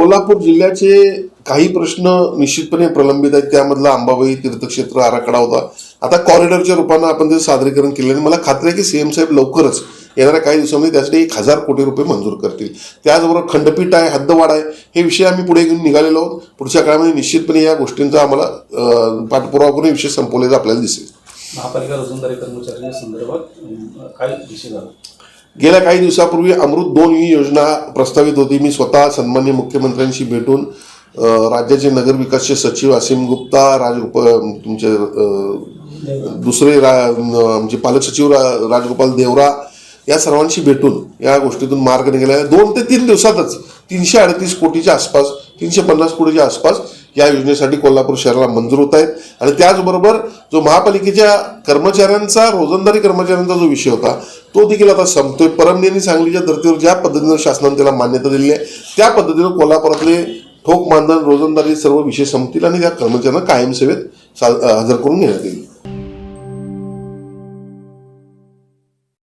कोल्हापूर जिल्ह्याचे काही प्रश्न निश्चितपणे प्रलंबित आहेत. त्यामधला अंबाबाई तीर्थक्षेत्र आराखडा होता. आता कॉरिडॉरच्या रूपानं आपण ते सादरीकरण केले आणि मला खात्री आहे की सीएम साहेब लवकरच येणाऱ्या काही दिवसांमध्ये त्यासाठी एक हजार कोटी रुपये मंजूर करतील. त्याचबरोबर खंडपीठ आहे हद्दवाढ आहे. हे विषय आम्ही पुढे घेऊन निघालेलो आहोत. पुढच्या काळामध्ये निश्चितपणे या गोष्टींचा आम्हाला पाठपुरावा करून विषय संपवलेला आपल्याला दिसेल. महापालिका रोजंदारी कर्मचाऱ्यांच्या संदर्भात काय विषय झाला गेल्या काही दिवसापूर्वी अमृत दोन ही योजना प्रस्तावित होती. मी स्वतः सन्मान्य मुख्यमंत्र्यांशी भेटून राज्याचे नगरविकासचे सचिव असीम गुप्ता राजगोप तुमचे दुसरे रा आमचे पालक सचिव रा राजगोपाल देवरा या सर्वांशी भेटून या गोष्टीतून मार्ग निघाला दोन ते तीन दिवसातच तीनशे अडतीस कोटीच्या आसपास तीनशे पन्नास कोटीच्या आसपास या योजनेसाठी कोल्हापूर शहराला मंजूर होत आहेत. आणि त्याचबरोबर जो महापालिकेच्या कर्मचाऱ्यांचा रोजंदारी कर्मचाऱ्यांचा जो विषय होता तो देखील आता संपतोय. परमने सांगलीच्या धर्तीवर ज्या पद्धतीनं शासनाने त्याला मान्यता दिलेली आहे त्या पद्धतीनं कोल्हापुरातले ठोक मानधन रोजंदारी सर्व विषय संपतील आणि त्या कर्मचाऱ्यांना कायमसेवेत सा हजर करून घेण्यात येईल.